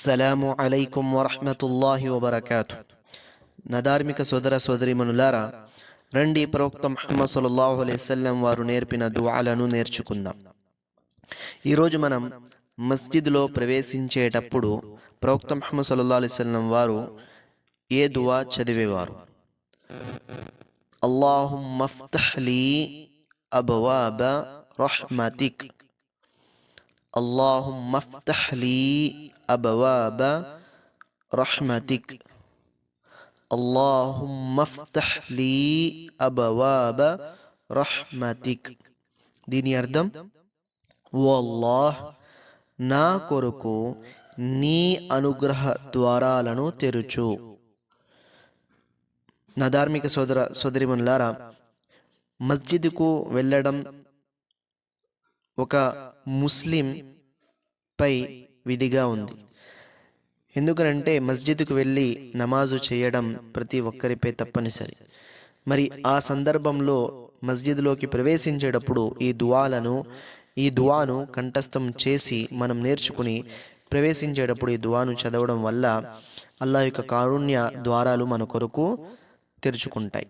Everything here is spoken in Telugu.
అస్సలాము అలైకుం వరహమతుల్లాహి వబర్కాతు నధార్మిక సోదర సోదరిమనులారా రండి ప్రవక్త మహమ్మద్ సల్లాహు అలైవల్లం వారు నేర్పిన దువాలను నేర్చుకుందాం ఈరోజు మనం మస్జిద్లో ప్రవేశించేటప్పుడు ప్రవక్త మహమ్మద్ సల్లల్లాహు అలైవల్లం వారు ఏ దువా చదివేవారు? అల్లాహుమ్మ ఫ్తహ్ అబ్వాబ రహ్మతిక్ اللهم افتح لي أبواب رحمتك اللهم افتح لي أبواب رحمتك దీని అర్థం ఓ అల్లాహ్ నా కొరకు నీ అనుగ్రహ ద్వారాలను తెరుచు నా ధార్మిక సోదర సోదరిమనులారా మస్జిద్కు వెళ్ళడం ఒక ముస్లిం పై విధిగా ఉంది. ఎందుకనంటే మస్జిద్కు వెళ్ళి నమాజు చేయడం ప్రతి ఒక్కరిపై తప్పనిసరి. మరి ఆ సందర్భంలో మస్జిద్లోకి ప్రవేశించేటప్పుడు ఈ దువాలను ఈ దువాను కంఠస్థం చేసి మనం నేర్చుకుని ప్రవేశించేటప్పుడు ఈ దువాను చదవడం వల్ల అల్లా యొక్క కారుణ్య ద్వారాలు మన కొరకు తెరుచుకుంటాయి.